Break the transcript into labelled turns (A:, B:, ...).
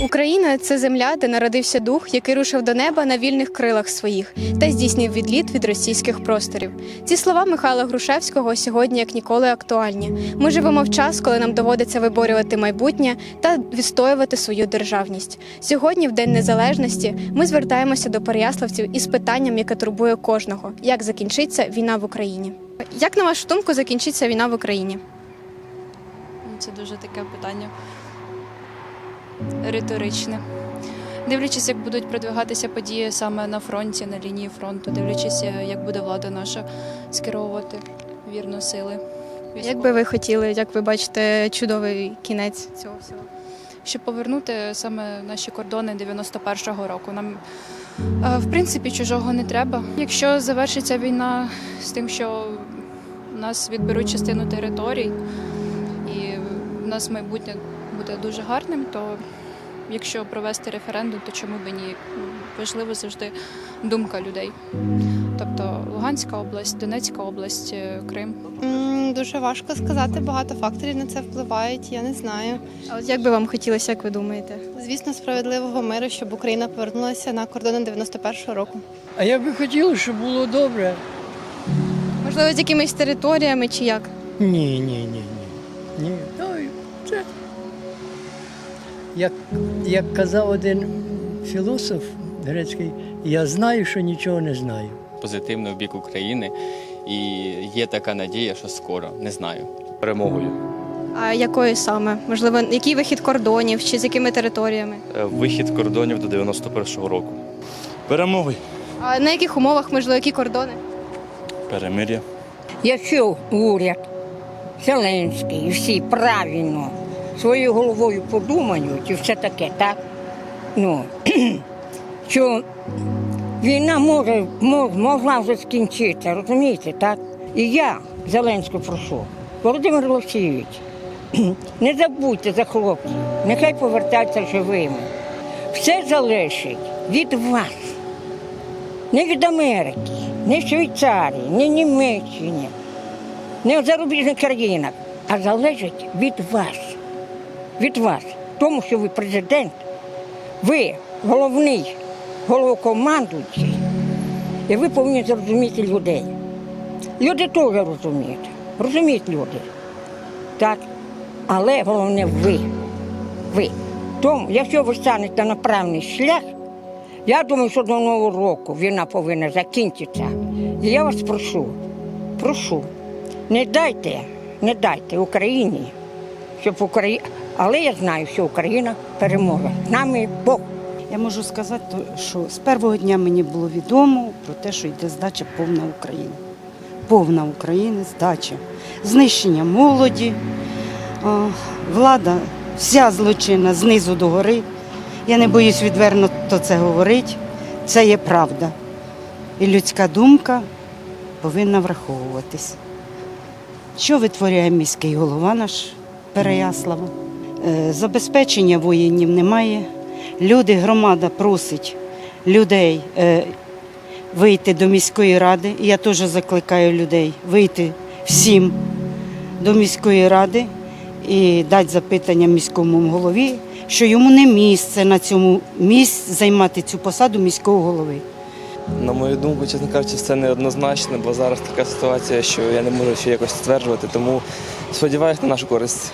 A: Україна це земля, де народився дух, який рушив до неба на вільних крилах своїх та здійснив відліт від російських просторів. Ці слова Михайла Грушевського сьогодні як ніколи актуальні. Ми живемо в час, коли нам доводиться виборювати майбутнє та відстоювати свою державність. Сьогодні, в День Незалежності, ми звертаємося до переяславців із питанням, яке турбує кожного: як закінчиться війна в Україні? Як на вашу думку закінчиться війна в Україні?
B: Це дуже таке питання риторичне. Дивлячись, як будуть продвигатися події саме на фронті, на лінії фронту, дивлячись, як буде влада наша скеровувати вірно сили.
A: Як би ви хотіли, як ви бачите, чудовий кінець цього всього?
B: щоб повернути саме наші кордони 91-го року. Нам е, в принципі чужого не треба. Якщо завершиться війна з тим, що у нас відберуть частину територій, нас майбутнє буде дуже гарним, то якщо провести референдум, то чому б ні? Важливо завжди думка людей. Тобто Луганська область, Донецька область, е, Крим.
C: М, Дуже важко сказати, багато факторів на це впливають, я не знаю.
A: А от як би вам хотілося, як ви думаєте?
C: Звісно, справедливого миру, щоб Україна повернулася на кордони 91-го року.
D: А я би хотів, щоб було добре.
A: Можливо, з якимись територіями чи як?
D: Ні, ні, ні, ні. Ні. Ну, і це. Як, як казав один філософ грецький, я знаю, що нічого не знаю.
E: позитивно в бік України. І є така надія, що скоро не знаю.
F: перемогою.
A: А якою саме? Можливо, який вихід кордонів чи з якими територіями?
F: Е, Вихід кордонів до 91-го року. Перемогою.
A: А на яких умовах, можливо, які кордони?
F: Перемир'я.
G: Якщо уряд Зеленський і всі правильно своєю головою подумають і все таке, так? Ну, що війна може, мож- могла вже скінчитися, розумієте, так? І я Зеленського прошу, Володимир Олексійович, не забудьте за хлопців, нехай повертаються живими. Все залежить від вас. Не від Америки, не Швейцарії, не в Німеччині, не в зарубіжних країнах, а залежить від вас. Від вас. Тому що ви президент, ви головний головокомандуючий, і ви повинні зрозуміти людей. Люди теж розуміють. Розуміють люди. Так. Але головне ви. Ви. Тому, якщо ви станете на правильний шлях, я думаю, що до Нового року війна повинна закінчитися. І я вас прошу, прошу, не дайте, не дайте Україні, щоб Україна. Але я знаю, що Україна переможе. З нами Бог.
H: Я можу сказати, що з першого дня мені було відомо про те, що йде здача повна України. Повна України, здача. Знищення молоді, влада, вся злочинна знизу до гори. Я не боюсь відвернуто це говорити. Це є правда. І людська думка повинна враховуватись. Що витворяє міський голова наш Переяслава? Е, Забезпечення воїнів немає. Люди, громада просить людей е, вийти до міської ради. Я теж закликаю людей вийти всім до міської ради і дати запитання міському голові, що йому не місце на цьому місці займати цю посаду міського голови.
I: На мою думку, чесно кажучи, це неоднозначно, бо зараз така ситуація, що я не можу ще якось стверджувати, тому сподіваюся на нашу користь.